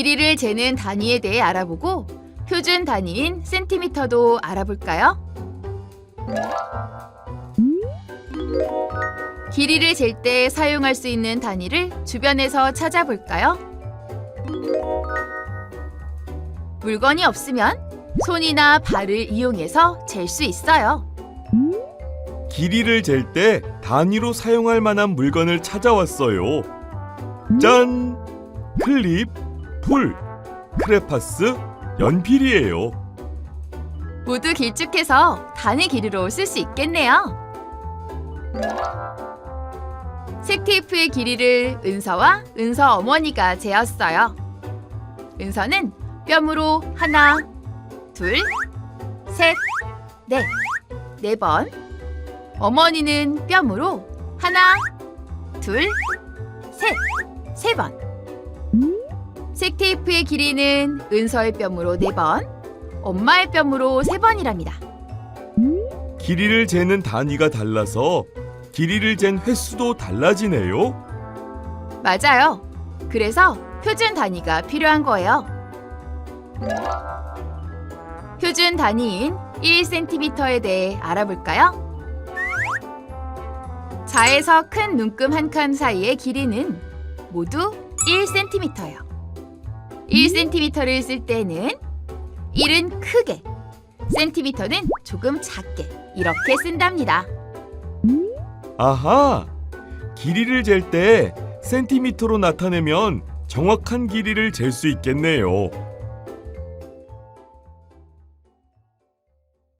길이를 재는 단위에 대해 알아보고 표준 단위인 센티미터도 알아볼까요? 길이를 잴 때 사용할 수 있는 단위를 주변에서 찾아볼까요? 물건이 없으면 손이나 발을 이용해서 잴 수 있어요. 길이를 잴 때 단위로 사용할 만한 물건을 찾아왔어요. 짠! 클립, 풀, 크레파스, 연필이에요. 모두 길쭉해서 단위 길이로 쓸 수 있겠네요. 색테이프의 길이를 은서와 은서 어머니가 재었어요. 은서는 뼘으로 하나, 둘, 셋, 넷, 네 번. 어머니는 뼘으로 하나, 둘, 셋, 세 번. 색 테이프의 길이는 은서의 뼘으로 네 번, 엄마의 뼘으로 세 번이랍니다. 길이를 재는 단위가 달라서 길이를 잰 횟수도 달라지네요. 맞아요. 그래서 표준 단위가 필요한 거예요. 표준 단위인 1cm에 대해 알아볼까요? 자에서 큰 눈금 한 칸 사이의 길이는 모두 1cm예요. 1cm를 쓸 때는 1은 크게, cm는 조금 작게 이렇게 쓴답니다. 아하! 길이를 잴 때 센티미터로 나타내면 정확한 길이를 잴 수 있겠네요.